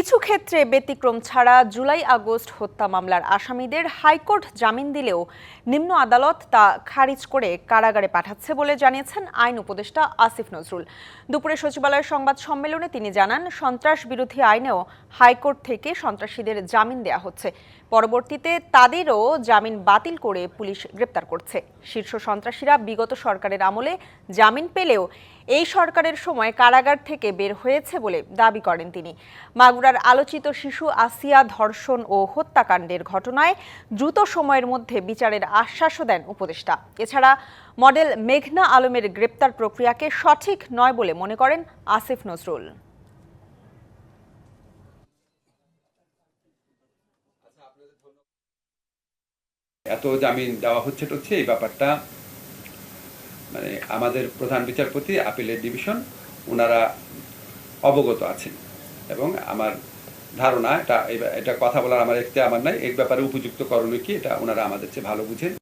কিছু ক্ষেত্রে ব্যতিক্রম ছাড়া জুলাই, আগস্ট হত্যা মামলার আসামিদের হাইকোর্ট জামিন দিলেও নিম্ন আদালত তা খারিজ করে কারাগারে পাঠাচ্ছে বলে জানিয়েছেন আইন উপদেষ্টা আসিফ নজরুল। দুপুরে সচিবালয়ের সংবাদ সম্মেলনে তিনি জানান, সন্ত্রাস বিরোধী আইনেও হাইকোর্ট থেকে সন্ত্রাসীদের জামিন দেয়া হচ্ছে। পরবর্তীতে তাদেরও জামিন বাতিল করে পুলিশ গ্রেপ্তার করছে। শীর্ষ সন্ত্রাসীরা বিগত সরকারের আমলে জামিন পেলেও এই সরকারের সময় কারাগার থেকে বের হয়েছে বলে দাবি করেন তিনি। মাগুরার আলোচিত শিশু আসিয়া ধর্ষণ ও হত্যাকাণ্ডের ঘটনায় দ্রুত সময়ের মধ্যে বিচারের আশ্বাসও দেন উপদেষ্টা। এছাড়া মডেল মেঘনা আলমের গ্রেপ্তার প্রক্রিয়াকে সঠিক নয় বলে মনে করেন আসিফ নজরুল। এত জামিন দেওয়া হচ্ছে টচ্ছে এই ব্যাপারটা মানে আমাদের প্রধান বিচারপতি আপিলের ডিভিশন ওনারা অবগত আছেন। এবং আমার ধারণা, এটা এটা কথা বলার আমার একটি আমার নাই, এই ব্যাপারে উপযুক্ত করণীয় কি, এটা ওনারা আমাদের চেয়ে ভালো বুঝেন।